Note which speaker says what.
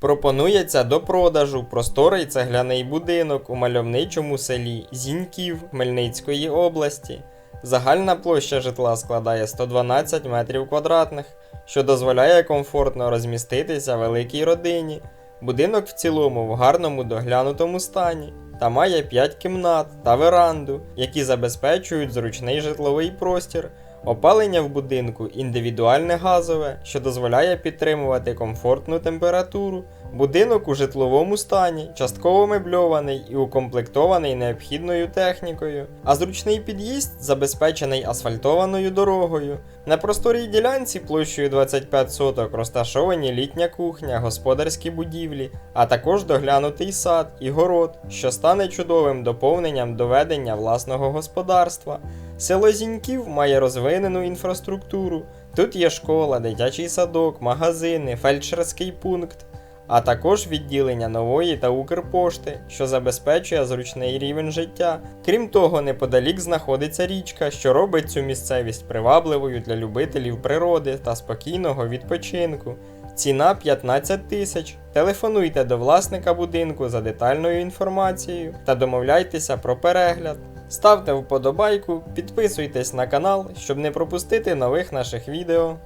Speaker 1: Пропонується до продажу просторий цегляний будинок у мальовничому селі Зіньків Хмельницької області. Загальна площа житла складає 112 метрів квадратних, що дозволяє комфортно розміститися великій родині. Будинок в цілому в гарному доглянутому стані та має 5 кімнат та веранду, які забезпечують зручний житловий простір. Опалення в будинку індивідуальне газове, що дозволяє підтримувати комфортну температуру. Будинок у житловому стані, частково мебльований і укомплектований необхідною технікою, а зручний під'їзд забезпечений асфальтованою дорогою. На просторій ділянці площею 25 соток розташовані літня кухня, господарські будівлі, а також доглянутий сад і город, що стане чудовим доповненням до ведення власного господарства. Село Зіньків має розвинену інфраструктуру. Тут є школа, дитячий садок, магазини, фельдшерський пункт, а також відділення нової та Укрпошти, що забезпечує зручний рівень життя. Крім того, неподалік знаходиться річка, що робить цю місцевість привабливою для любителів природи та спокійного відпочинку. Ціна 15 тисяч. Телефонуйте до власника будинку за детальною інформацією та домовляйтеся про перегляд. Ставте вподобайку, підписуйтесь на канал, щоб не пропустити нових наших відео.